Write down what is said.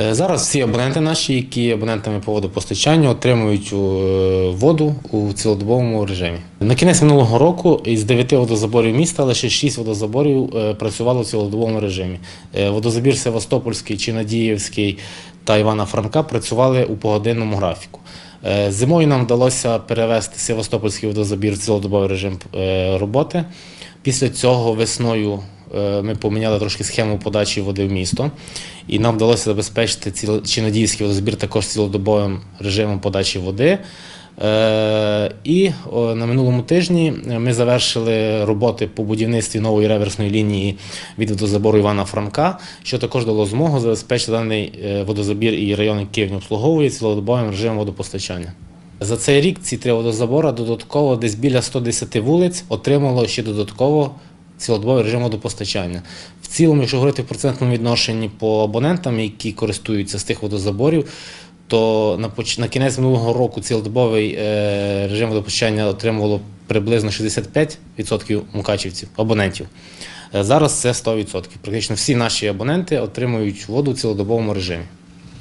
Е, Зараз всі абоненти наші, які абонентами по водопостачанню, отримують е, воду у цілодобовому режимі. На кінець минулого року із 9 водозаборів міста лише 6 водозаборів е, працювало в цілодобовому режимі. Водозабір Севастопольський, Чинадіївський та Івана Франка працювали у погодинному графіку. Зимою нам вдалося перевести Севастопольський водозабір в цілодобовий режим роботи. Після цього весною ми поміняли трошки схему подачі води в місто, і нам вдалося забезпечити ціло- Чинадіївський водозабір також цілодобовим режимом подачі води. Е, І на минулому тижні ми завершили роботи по будівництві нової реверсної лінії від водозабору Івана Франка, що також дало змогу забезпечити даний е, водозабір і район, який він обслуговує цілодобовим режимом водопостачання. За цей рік ці три водозабори додатково десь біля 110 вулиць отримало ще додатково цілодобовий режим водопостачання. В цілому, якщо говорити в процентному відношенні по абонентам, які користуються з тих водозаборів, то на, на кінець минулого року цілодобовий е, режим водопостачання отримувало приблизно 65% мукачівців, абонентів. Е, Зараз це 100%. Практично всі наші абоненти отримують воду в цілодобовому режимі.